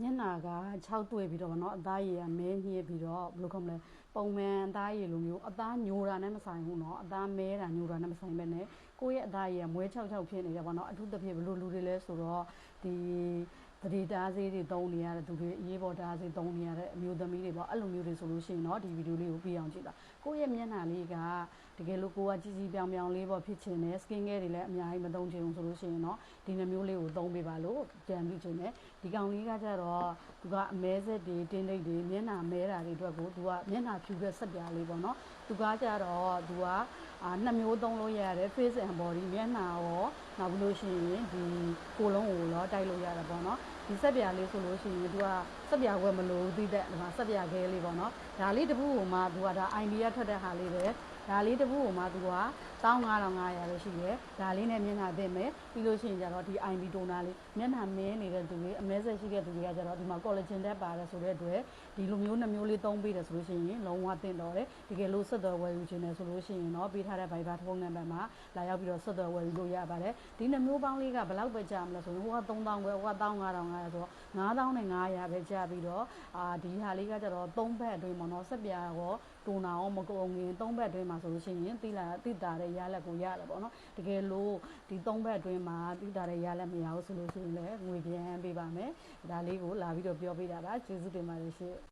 မျက်နာက6တွေ့ပြီးတော့ဗောနော်အသားရည်ကမဲညှစ်ပြီးတော့ဘယ်လိုခေါ်မလဲပုံမှန်အသားရည်လိုမျိုးအသားညိုတာနဲ့မဆိုင်ဘူးเนาะအသားမဲတာညိုတာနဲ့မဆိုင်ပဲねကိုယ့်ရဲ့အသားရည်ကမွဲ66ဖြစ်နေတယ်ဗောနော်အထူးသဖြင့်ဘယ်လိုလူတွေလဲဆိုတော့ဒီပရိဒါဆေးတွေသုံးနေရတဲ့သူတွေအရေးပေါ်ဒါဆေးသုံးနေရတဲ့အမျိုးသမီးတွေပေါ့အဲ့လိုမျိုးတွေဆိုလို့ရှိရင်เนาะဒီဗီဒီယိုလေးကိုပြအောင်ကြည့်တာကိုယ့်ရဲ့မျက်နှာလေးက တကယ်လို့ကိုကကြီးကြီးပြောင်ပြောင်လေးပေါ့ဖြစ်ချင်တယ် skin care တွေလည်းအများကြီးမသုံးချင်ဘူးဆိုလို့ရှိရင်တော့ဒီနှမျိုးလေးကိုသုံးပေးပါလို့ကြံပြီးချင်တယ်ဒီကောင်လေးကကြတော့သူကအမဲဆက်တွေတင်းတိတ်တွေမျက်နှာမဲတာတွေအတွက်ကိုသူကမျက်နှာဖြူခဲ့ဆက်ပြားလေးပေါ့နော်သူကကြတော့သူကနှမျိုးသုံးလို့ရတယ် face and body မျက်နှာရောနောက်ပြီးလို့ရှိရင်ဒီကိုလုံးကိုရောတိုက်လို့ရတယ်ပေါ့နော်ဒီဆက်ပြားလေးဆိုလို့ရှိရင်သူကဆက်ပြားခွဲမလို့သိတဲ့ဒီမှာဆက်ပြားခဲလေးပေါ့နော်ဒါလေးတပူကမှသူကဒါ idea ထွက်တဲ့ဟာလေးပဲ ဒါလေးတပူကိုမှသူက15500ပဲရှိတယ်ဒါလေးနဲ့မျက်နှာသင့်မယ်ပြီးလို့ရှိရင်ကျတော့ဒီ IB toner လေးမျက်နှာမင်းနေတဲ့သူတွေအမဲဆက်ရှိတဲ့သူတွေကကျတော့ဒီမှာ collagen တက်ပါတယ်ဆိုတဲ့အတွက်ဒီလိုမျိုးနှမျိုးလေးသုံးပေးတယ်ဆိုလို့ရှိရင်လုံးဝသင့်တော်တယ်တကယ်လို့ဆက်သွယ်ဝယ်ယူခြင်းနဲ့ဆိုလို့ရှိရင်တော့ပေးထားတဲ့ Viber ဖုန်းနံပါတ်မှာလာရောက်ပြီးတော့ဆက်သွယ်ဝယ်ယူလို့ရပါတယ်ဒီနှမျိုးပေါင်းလေးကဘယ်လောက်ပဲကြာမလဲဆိုရင်ဟိုက3000ပဲဟိုက15500ဆိုတော့9500ပဲကြာပြီးတော့အာဒီဟာလေးကကျတော့3ဘက်အတွင်းပေါ့နော်ဆက်ပြာရောတိုနာရောမကုန်ငင်3ဘက်အတွင်းမှာဆိုလို့ရှိရင်တိလာတိတာတဲ့ရလက်ကိုရတယ်ပေါ့နော်တကယ်လို့ဒီ3ဘက်အတွင်းမှာတိတာတဲ့ရလက်မရဘူးဆိုလို့ရှိရင်လည်းငွေပြန်ပေးပါမယ်ဒါလေးကိုလာပြီးတော့ပြောပေးတာပါကျေးဇူးတင်ပါတယ်ရှင်